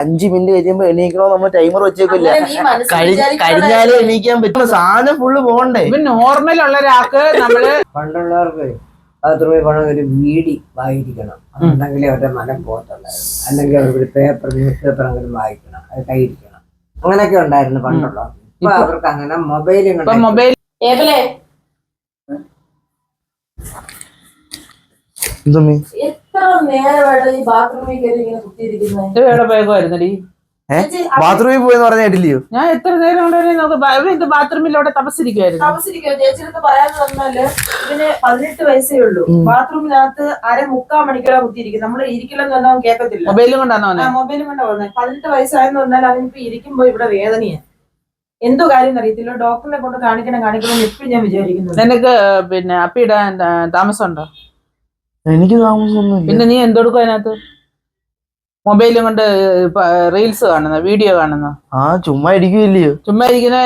അഞ്ചു minute കഴിയുമ്പോ എണീക്കണോ നമ്മൾ timer വെച്ചേക്കില്ല. കഴിഞ്ഞാലേ എണീക്കാൻ പറ്റും. സാധനം ഫുള്ള് പോണ്ടേ നോർമൽ ഉള്ള ഒരാൾക്ക് നമ്മൾ പണ്ടുള്ളവർക്ക് ബാത്റൂമിൽ പോകണം ഒരു വീടി വായിരിക്കണം അതുണ്ടെങ്കിലേ അവരുടെ മനം പോകത്തുള്ളായിരുന്നു. അല്ലെങ്കിൽ അവർക്ക് പേപ്പർ ന്യൂസ് പേപ്പർ അങ്ങനെ വായിക്കണം. അത് കയ്യിരിക്കണം അങ്ങനെയൊക്കെ ഉണ്ടായിരുന്നു പണ്ടുള്ള ഇപ്പൊ അവർക്ക് അങ്ങനെ മൊബൈൽ മൊബൈൽ ഏബലേ? എത്ര നേരമായിട്ട് ഈ ബാത്റൂമിൽ കയറി ഇങ്ങനെ കുത്തിയിരിക്കുന്നത് എവിടെ പോയക്കുമായിരുന്നടി ചേച്ചി, ബാത്റൂമിൽ പോയെന്ന് പറഞ്ഞ കേട്ടില്ലയോ? ഞാൻ എത്ര നേരം കൊണ്ട് നോക്ക് ബ- ഇവൻ ഇത് ബാത്റൂമിൽ അവിടെ തപസ്സിരിക്കുമായിരുന്നു താമസിരിക്കോ ചേച്ചിയുടെ പറയാൻ പറഞ്ഞാൽ ഇതിന് പതിനെട്ട് വയസ്സേ ഉള്ളൂ. ബാത്റൂമിനകത്ത് അര മുക്കാൽ മണിക്കൂറാ കുത്തിയിരിക്കും നമ്മൾ ഇരിക്കില്ലെന്ന് പറഞ്ഞാൽ അവൻ കേൾക്കത്തില്ല മൊബൈലും കൊണ്ടാണോ അവനെ മൊബൈലും കൊണ്ട് പോകുന്നത് പതിനെട്ട് വയസ്സായെന്ന് പറഞ്ഞാൽ അവനിപ്പോ ഇരിക്കുമ്പോ ഇവിടെ വേദനയാണ് എന്തോ കാര്യം അറിയത്തില്ല ഡോക്ടറിനെ കൊണ്ട് കാണിക്കണം കാണിക്കണം എന്ന് എപ്പോഴും ഞാൻ വിചാരിക്കുന്നു നിനക്ക് പിന്നെ അപ്പിടാൻ താമസം താമസമുണ്ടോ? എനിക്ക് താമസമൊന്നുമില്ല. പിന്നെ നീ എന്തെടുക്കും അതിനകത്ത്? മൊബൈലും കൊണ്ട് റീൽസ് കാണുന്ന വീഡിയോ കാണുന്ന? ആ ചുമ്മാ ഇരിക്കില്ലയോ ചുമ്മാ ഇരിക്കുന്ന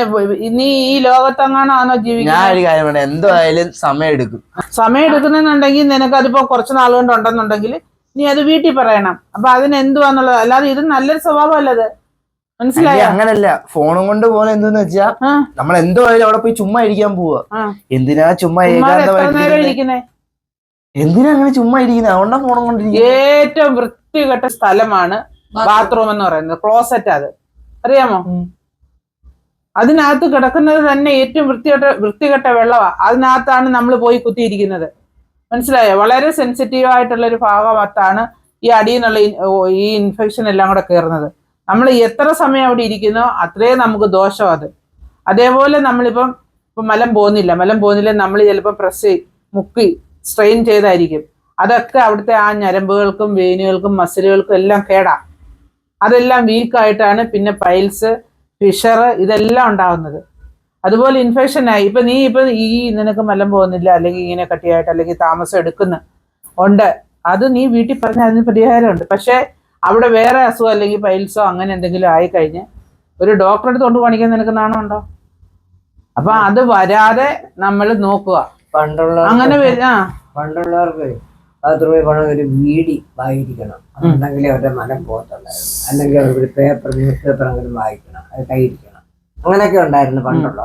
നീ ഈ ലോകത്തെങ്ങാണോ ജീവിക്കുന്നത്? എന്തായാലും സമയം എടുക്കും. സമയം എടുക്കുന്നുണ്ടെങ്കിൽ നിനക്ക് അതിപ്പോ കുറച്ച് നാളുകൊണ്ട് കൊണ്ട് ഉണ്ടെന്നുണ്ടെങ്കിൽ നീ അത് വീട്ടിൽ പറയണം. അപ്പൊ അതിന് എന്തുവാന്നുള്ളത് അല്ലാതെ ഇത് നല്ലൊരു സ്വഭാവമല്ലത് അല്ലേ, മനസ്സിലായോ? അങ്ങനല്ല. ഫോണും കൊണ്ട് പോലെ എന്തെന്ന് വെച്ചാ. നമ്മൾ എന്തോ ആയാലും അവിടെ പോയി ചുമ്മാ ഇരിക്കാൻ പോവാ. എന്തിനാ ചുമ്മാ ഇരിക്കുന്നെ? എന്തിനാ അങ്ങനെ ചുമ്മാ ഇരിക്കുന്നത് അതുകൊണ്ടാ ഫോണും കൊണ്ടിരിക്കുന്നത് ഏറ്റവും വൃത്തികെട്ട സ്ഥലമാണ് ബാത്റൂം. എന്ന് പറയുന്നത്. ക്ലോസറ്റ് അത്. അറിയാമോ? അതിനകത്ത് കിടക്കുന്നത് തന്നെ ഏറ്റവും വൃത്തികെട്ട വൃത്തികെട്ട വെള്ളമാ അതിനകത്താണ് നമ്മൾ പോയി കുത്തിയിരിക്കുന്നത്. മനസ്സിലായോ? വളരെ സെൻസിറ്റീവ് ആയിട്ടുള്ള ഒരു ഭാഗത്താണ് ഈ അടിയിൽ നിന്നുള്ള ഈ- ഈ ഇൻഫെക്ഷൻ എല്ലാം കൂടെ കയറുന്നത്. നമ്മൾ എത്ര സമയം അവിടെ ഇരിക്കുന്നോ അത്രയും നമുക്ക് ദോഷം അത്. അതേപോലെ നമ്മളിപ്പം ഇപ്പം മലം പോകുന്നില്ല മലം പോകുന്നില്ല നമ്മൾ ചിലപ്പോൾ പ്രസ് മുക്കി സ്ട്രെയിൻ ചെയ്തായിരിക്കും. അതൊക്കെ അവിടുത്തെ ആ ഞരമ്പുകൾക്കും വെയിനുകൾക്കും മസിലുകൾക്കും എല്ലാം കേടാ. അതെല്ലാം വീക്കായിട്ടാണ് പിന്നെ പൈൽസ് ഫിഷർ ഇതെല്ലാം ഉണ്ടാവുന്നത്. അതുപോലെ ഇൻഫെക്ഷൻ ആയി. ഇപ്പൊ നീ ഇപ്പൊ ഈ നിനക്ക് മലം പോകുന്നില്ല അല്ലെങ്കിൽ ഇങ്ങനെ കട്ടിയായിട്ട് അല്ലെങ്കിൽ താമസം എടുക്കുന്നു. ഉണ്ട്. അത് നീ വീട്ടിൽ പറഞ്ഞാൽ അതിന് പരിഹാരമുണ്ട്. പക്ഷേ അവിടെ വേറെ അസുഖം അല്ലെങ്കിൽ പൈൽസോ അങ്ങനെ എന്തെങ്കിലും ആയി കഴിഞ്ഞ് ഒരു ഡോക്ടറെ അടുത്ത് കൊണ്ട് കാണിക്കാൻ നിനക്ക് നാണമുണ്ടോ? അപ്പൊ അത് വരാതെ നമ്മൾ നോക്കുക. പണ്ടുള്ള അങ്ങനെ പണ്ടുള്ളവർക്ക് ആ. പണ്ടുള്ളവർക്ക് പണം ഒരു വീടി വായിരിക്കണം. അതുണ്ടെങ്കിൽ അവരുടെ മനം പോകത്തുള്ളായിരുന്നു അല്ലെങ്കിൽ അവർക്ക് പേപ്പർ ന്യൂസ് പേപ്പർ അങ്ങനെ വായിക്കണം. അത് കയ്യിരിക്കണം അങ്ങനെയൊക്കെ ഉണ്ടായിരുന്നു പണ്ടുള്ള.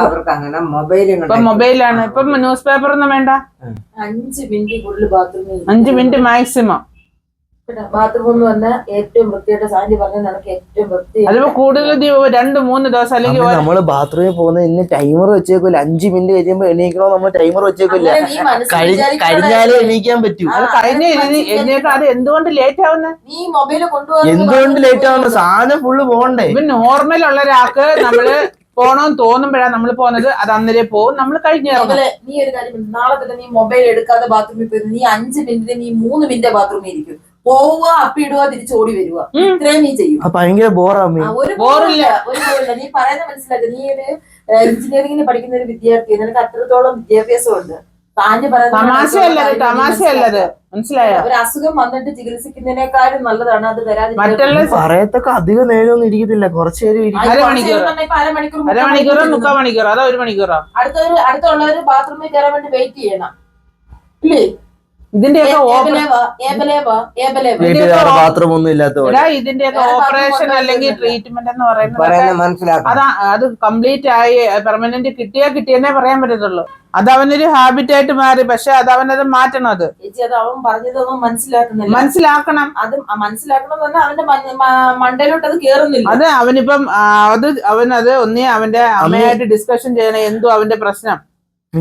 അവർക്ക് അങ്ങനെ മൊബൈലും മൊബൈലാണ്. ഇപ്പൊ ന്യൂസ് പേപ്പർ ഒന്നും വേണ്ട അഞ്ച് മിനിറ്റ് ബാത്റൂമിൽ അഞ്ച് മിനിറ്റ് മാക്സിമം. ബാത്റൂം എന്ന് പറഞ്ഞാൽ ഏറ്റവും വൃത്തിയായിട്ട് സാഞ്ചി പറഞ്ഞ നിനക്ക് ഏറ്റവും വൃത്തി അതിപ്പോ കൂടുതൽ രണ്ട് മൂന്ന് ദിവസം അല്ലെങ്കിൽ നമ്മൾ ബാത്റൂമിൽ പോകുന്ന ഇന്ന് ടൈമർ വെച്ചേക്കില്ല അഞ്ചു മിനിറ്റ് കഴിയുമ്പോ എണീക്കണോ നമ്മൾ ടൈമർ വെച്ചേക്കില്ല കഴിഞ്ഞാലേ എണീക്കാൻ പറ്റൂ. കഴിഞ്ഞ എന്നേക്ക് അത് എന്തുകൊണ്ട് ലേറ്റ് ആവുന്നത് നീ മൊബൈൽ കൊണ്ടുപോകാൻ എന്തുകൊണ്ട് ലേറ്റ് ആവുന്ന? സാധനം ഫുള്ള് പോകണ്ടേ? ഇപ്പൊ നോർമൽ ഉള്ള ഒരാൾക്ക് നമ്മൾ പോണോന്ന് തോന്നുമ്പോഴാണ് നമ്മൾ പോകുന്നത്. അത് അന്നേരെ പോകും നമ്മൾ കഴിഞ്ഞു നീ ഒരു കാര്യം. നാളെ തന്നെ നീ മൊബൈൽ എടുക്കാതെ ബാത്റൂമിൽ പോയി. നീ അഞ്ച് മിനിറ്റ് നീ മൂന്ന് മിനിറ്റ് ബാത്റൂമിൽ ഇരിക്കും. പോവുക അപ്പിടുക തിരിച്ച് ഓടി വരിക. ഇത്രയും നീ ചെയ്യും. ഭയങ്കര ബോറാമ്മേ ഒരു ബോറില്ല. ബോറില്ല ഒരു ബോറില്ല നീ പറയുന്ന മനസ്സിലാക്കുക നീ ഒരു എഞ്ചിനീയറിംഗിന് പഠിക്കുന്ന ഒരു വിദ്യാർത്ഥി. നിനക്ക് അത്രത്തോളം വിദ്യാഭ്യാസം ഉണ്ട് താഞ്ഞ് പറയുന്ന തമാശയല്ലത് തമാശയല്ലത് മനസ്സിലായോ? ഒരു അസുഖം വന്നിട്ട് ചികിത്സിക്കുന്നതിനേക്കാളും നല്ലതാണ് അത് വരാതെ പറയത്തൊക്കെ അധികം നേരമൊന്നും ഇരിക്കത്തില്ല. കുറച്ചു നേരം അരമണിക്കൂർ. മുക്കാൽ മണിക്കൂർ അതോ ഒരു മണിക്കൂറോ? അടുത്തൊരു അടുത്തുള്ളവര് ബാത്റൂമിൽ കയറാൻ വേണ്ടി വെയിറ്റ് ചെയ്യണം. ഇല്ലേ? ഇതിന്റെയൊക്കെ ബാത്റൂം ഒന്നും ഇല്ലാത്ത ഇതിന്റെയൊക്കെ ഓപ്പറേഷൻ അല്ലെങ്കിൽ ട്രീറ്റ്മെന്റ് എന്ന് പറയുന്നത് അതാ അത് കംപ്ലീറ്റ് ആയി പെർമനന്റ് കിട്ടിയാ കിട്ടിയെന്നേ പറയാൻ പറ്റത്തുള്ളൂ. അത് അവനൊരു ഹാബിറ്റ് ആയിട്ട് മാറി പക്ഷെ അത് അവനത് മാറ്റണം അത്. അത് അവൻ പറഞ്ഞതൊന്നും മനസ്സിലാക്കുന്നില്ല. മനസ്സിലാക്കണം. അത് മനസ്സിലാക്കണം അവന്റെ മണ്ടയിലോട്ട് അത് കേറുന്നില്ല. അത് അവനിപ്പം അത് അവനത് ഒന്നേ അവന്റെ അമ്മയായിട്ട് ഡിസ്കഷൻ ചെയ്യണം എന്തോ അവന്റെ പ്രശ്നം.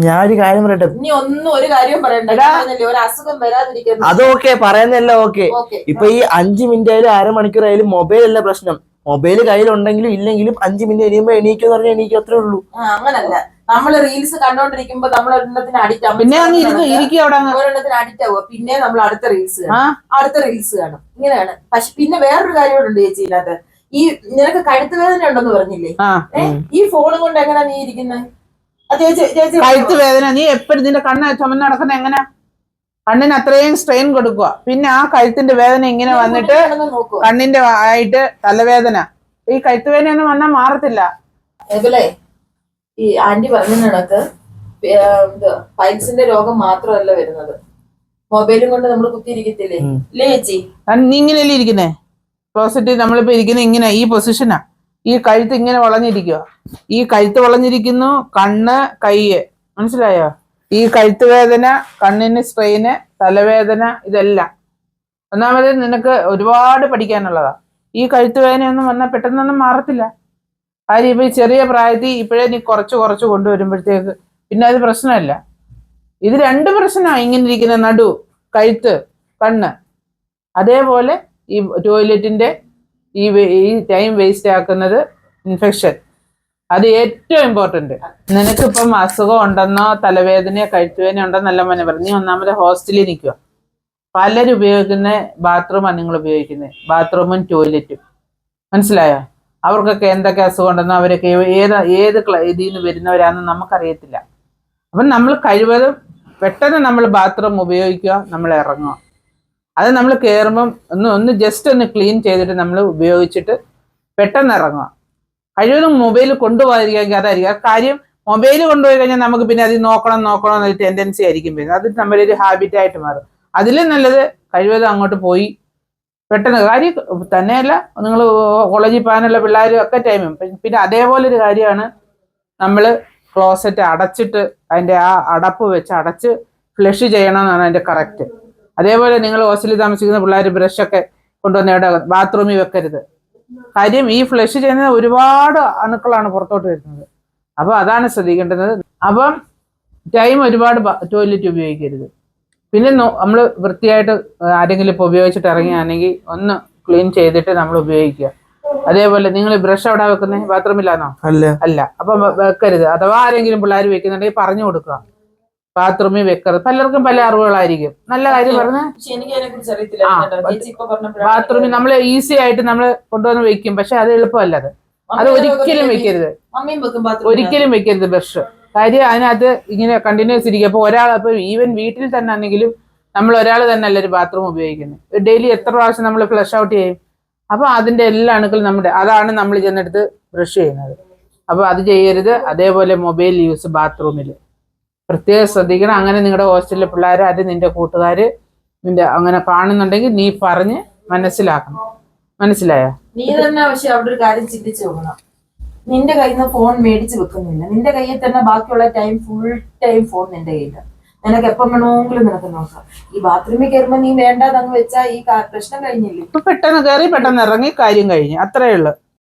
ഞാനൊരു കാര്യം പറയട്ടെ. ഇനി ഒന്നും ഒരു കാര്യം പറയണ്ട. ഞാൻ ഒരു അസുഖം വരാതിരിക്കുന്നു അത് ഓക്കെ പറയുന്നതല്ല ഓക്കെ ഓക്കെ ഇപ്പൊ ഈ അഞ്ചു മിനിറ്റ് ആയാലും അരമണിക്കൂർ ആയാലും മൊബൈൽ അല്ല പ്രശ്നം. മൊബൈൽ കയ്യിലുണ്ടെങ്കിലും ഇല്ലെങ്കിലും അഞ്ചു മിനിറ്റ് കഴിയുമ്പോ എണീക്കും പറഞ്ഞാൽ എണീക്കും അത്രേ ഉള്ളൂ. അങ്ങനല്ല. നമ്മൾ റീൽസ് കണ്ടോണ്ടിരിക്കുമ്പോ നമ്മൾ ഒരെണ്ണത്തിന് അഡിക്റ്റ് ആവും. പിന്നെ അങ്ങ് ഇരുന്ന് ഇരിക്കും അവിടെ അങ്ങ്. ഒരെണ്ണത്തിന് അഡിക്റ്റ് ആവുക. പിന്നെ നമ്മൾ അടുത്ത റീൽസ് കാണും. അടുത്ത റീൽസ് കാണും. ഇങ്ങനെയാണ്. പക്ഷെ പിന്നെ വേറൊരു കാര്യമുണ്ട് ചേച്ചി ഇതിനകത്ത്. ഈ നിനക്ക് കഴുത്ത് വേദന ഉണ്ടെന്ന് പറഞ്ഞില്ലേ? ഈ ഫോണും കൊണ്ട് എങ്ങനെ നീ ഇരിക്കുന്നത് കഴുത്ത് വേദന. നീ എപ്പോഴും നിന്റെ കണ്ണ് ചുമന്ന് നടക്കുന്ന എങ്ങനെ? കണ്ണിന് അത്രയും സ്ട്രെയിൻ കൊടുക്കുക പിന്നെ ആ കഴുത്തിന്റെ വേദന ഇങ്ങനെ വന്നിട്ട് കണ്ണിന്റെ ആയിട്ട് തലവേദന. ഈ കഴുത്ത് വേദന ഒന്നും വന്നാൽ മാറത്തില്ല ഈ ആന്റി പറഞ്ഞ കണക്ക് പൈൽസിന്റെ രോഗം മാത്രമല്ല വരുന്നത്. മൊബൈലും കൊണ്ട് നമ്മൾ കുത്തിയിരിക്കത്തില്ലേ. ഇല്ലേ ചേച്ചി? നീ ഇങ്ങനെയല്ലേ ഇരിക്കുന്നേ? ക്ലോസറ്റ് നമ്മളിപ്പോ ഇരിക്കുന്ന ഇങ്ങനെ ഈ പൊസിഷനാ ഈ കഴുത്ത് ഇങ്ങനെ വളഞ്ഞിരിക്കുക ഈ കഴുത്ത് വളഞ്ഞിരിക്കുന്നു കണ്ണ് കയ്യ്. മനസ്സിലായോ? ഈ കഴുത്ത് വേദന കണ്ണിന് സ്ട്രെയിന് തലവേദന ഇതെല്ലാം. ഒന്നാമത് നിനക്ക് ഒരുപാട് പഠിക്കാനുള്ളതാ. ഈ കഴുത്ത് വേദനയൊന്നും വന്നാൽ പെട്ടെന്നൊന്നും മാറത്തില്ല. കാര്യം ഇപ്പൊ ചെറിയ പ്രായത്തിൽ ഇപ്പോഴേ നീ കുറച്ച് കുറച്ച് കൊണ്ടുവരുമ്പോഴത്തേക്ക് പിന്നെ അത് പ്രശ്നമല്ല. ഇത് രണ്ട് പ്രശ്നമാണ് ഇങ്ങനെ ഇരിക്കുന്ന നടു കഴുത്ത് കണ്ണ്. അതേപോലെ ഈ ടോയ്ലറ്റിന്റെ ഈ ഈ ടൈം വേസ്റ്റ് ആക്കുന്നത് ഇൻഫെക്ഷൻ അത് ഏറ്റവും ഇമ്പോർട്ടന്റ് നിനക്കിപ്പം അസുഖം ഉണ്ടെന്നോ തലവേദനയോ കഴുത്തുവേദന ഉണ്ടെന്നല്ല മോനെ പറഞ്ഞു. നീ ഒന്നാമത് ഹോസ്റ്റലിൽ നിൽക്കുക. പലരും ഉപയോഗിക്കുന്ന ബാത്റൂമാണ് നിങ്ങൾ ഉപയോഗിക്കുന്നത്. ബാത്റൂമും ടോയ്ലറ്റും മനസ്സിലായോ? അവർക്കൊക്കെ എന്തൊക്കെ അസുഖം ഉണ്ടെന്നോ അവരൊക്കെ ഏത് ഏത് ഇതിൽ നിന്ന് വരുന്നവരാണെന്ന് നമുക്കറിയത്തില്ല. അപ്പം നമ്മൾ കഴിവതും പെട്ടെന്ന് നമ്മൾ ബാത്റൂം ഉപയോഗിക്കുക നമ്മൾ ഇറങ്ങുക. അത് നമ്മൾ കയറുമ്പം ഒന്ന് ഒന്ന് ജസ്റ്റ് ഒന്ന് ക്ലീൻ ചെയ്തിട്ട് നമ്മൾ ഉപയോഗിച്ചിട്ട് പെട്ടെന്ന് ഇറങ്ങുക. കഴിവതും മൊബൈൽ കൊണ്ടുപോകാതിരിക്കുക അതായിരിക്കും. കാര്യം മൊബൈൽ കൊണ്ടുപോയി കഴിഞ്ഞാൽ നമുക്ക് പിന്നെ അത് നോക്കണം നോക്കണം എന്നൊരു ടെൻഡൻസി ആയിരിക്കും വരുന്നത്. അത് നമ്മളൊരു ഹാബിറ്റായിട്ട് മാറും. അതിലും നല്ലത് കഴിവതും അങ്ങോട്ട് പോയി പെട്ടെന്ന്. കാര്യം തന്നെയല്ല നിങ്ങൾ കോളേജിൽ പോകാനുള്ള പിള്ളേരും ഒക്കെ ടൈമും പിന്നെ അതേപോലെ ഒരു കാര്യമാണ് നമ്മൾ ക്ലോസറ്റ് അടച്ചിട്ട് അതിന്റെ ആ അടപ്പ് വെച്ച് അടച്ച് ഫ്ലഷ് ചെയ്യണം എന്നാണ് അതിന്റെ കറക്റ്റ് അതേപോലെ നിങ്ങൾ ഹോസ്റ്റലിൽ താമസിക്കുന്ന പിള്ളേർ ബ്രഷൊക്കെ കൊണ്ടുവന്ന് ഇവിടെ ബാത്റൂമിൽ വെക്കരുത്. കാര്യം ഈ ഫ്ലഷ് ചെയ്യുന്ന ഒരുപാട് അണുക്കളാണ് പുറത്തോട്ട് വരുന്നത്. അപ്പോൾ അതാണ് ശ്രദ്ധിക്കേണ്ടത്. അപ്പം ടൈം ഒരുപാട് ടോയ്ലറ്റ് ഉപയോഗിക്കരുത്. പിന്നെ നമ്മൾ വൃത്തിയായിട്ട് ആരെങ്കിലും ഇപ്പോൾ ഉപയോഗിച്ചിട്ട് ഇറങ്ങിയാണെങ്കിൽ ഒന്ന് ക്ലീൻ ചെയ്തിട്ട് നമ്മൾ ഉപയോഗിക്കുക. അതേപോലെ നിങ്ങൾ ബ്രഷ് എവിടെ വെക്കുന്നത് ബാത്റൂമിലാണോ അല്ല. അല്ല. അപ്പം വെക്കരുത്. അഥവാ ആരെങ്കിലും പിള്ളേർ വെക്കുന്നുണ്ടെങ്കിൽ പറഞ്ഞു കൊടുക്കുക. ബാത്റൂമിൽ വെക്കരുത്. പലർക്കും പല അറിവുകളായിരിക്കും. നല്ല കാര്യം പറഞ്ഞ ബാത്റൂമിൽ നമ്മൾ ഈസി ആയിട്ട് നമ്മൾ കൊണ്ടുവന്ന് വെക്കും. പക്ഷെ അത് എളുപ്പമല്ല അത്. അത് ഒരിക്കലും വെക്കരുത്. ഒരിക്കലും വെക്കരുത് ബ്രഷ്. കാര്യം അതിനകത്ത് ഇങ്ങനെ കണ്ടിന്യൂസ് ഇരിക്കും. അപ്പോൾ ഒരാൾ അപ്പോൾ ഈവൻ വീട്ടിൽ തന്നെ ആണെങ്കിലും നമ്മൾ ഒരാൾ തന്നെ അല്ല ഒരു ബാത്റൂം ഉപയോഗിക്കുന്നത് ഡെയിലി എത്ര പ്രാവശ്യം നമ്മൾ ഫ്ലഷ് ഔട്ട് ചെയ്യും? അപ്പോൾ അതിന്റെ എല്ലാ അണുക്കളും നമ്മുടെ അതാണ് നമ്മൾ ചെന്നെടുത്ത് ബ്രഷ് ചെയ്യുന്നത്. അപ്പോൾ അത് ചെയ്യരുത്. അതേപോലെ മൊബൈൽ യൂസ് ബാത്റൂമിൽ പ്രത്യേകം ശ്രദ്ധിക്കണം. അങ്ങനെ നിങ്ങളുടെ ഹോസ്റ്റലിലെ പിള്ളേർ അത് നിന്റെ കൂട്ടുകാർ നിന്റെ അങ്ങനെ കാണുന്നുണ്ടെങ്കിൽ നീ പറഞ്ഞ് മനസ്സിലാക്കണം. മനസ്സിലായോ? നീ തന്നെ പക്ഷെ അവിടെ ഒരു കാര്യം ചിന്തിച്ചു നോക്കണം. നിന്റെ കയ്യിൽ നിന്ന് ഫോൺ മേടിച്ച് വെക്കുന്നില്ല. നിന്റെ കയ്യിൽ തന്നെ ബാക്കിയുള്ള ടൈം ഫുൾ ടൈം ഫോൺ നിന്റെ കയ്യിലാണ് നിനക്ക് എപ്പം വേണമെങ്കിലും നിനക്ക് നോക്കാം. ഈ ബാത്റൂമിൽ കയറുമ്പോ നീ വേണ്ടതങ്ങ് വെച്ചാൽ ഈ പ്രശ്നം കഴിഞ്ഞില്ലേ? ഇപ്പൊ പെട്ടെന്ന് കയറി പെട്ടെന്ന് ഇറങ്ങി കാര്യം കഴിഞ്ഞു. അത്രേ ഉള്ളൂ.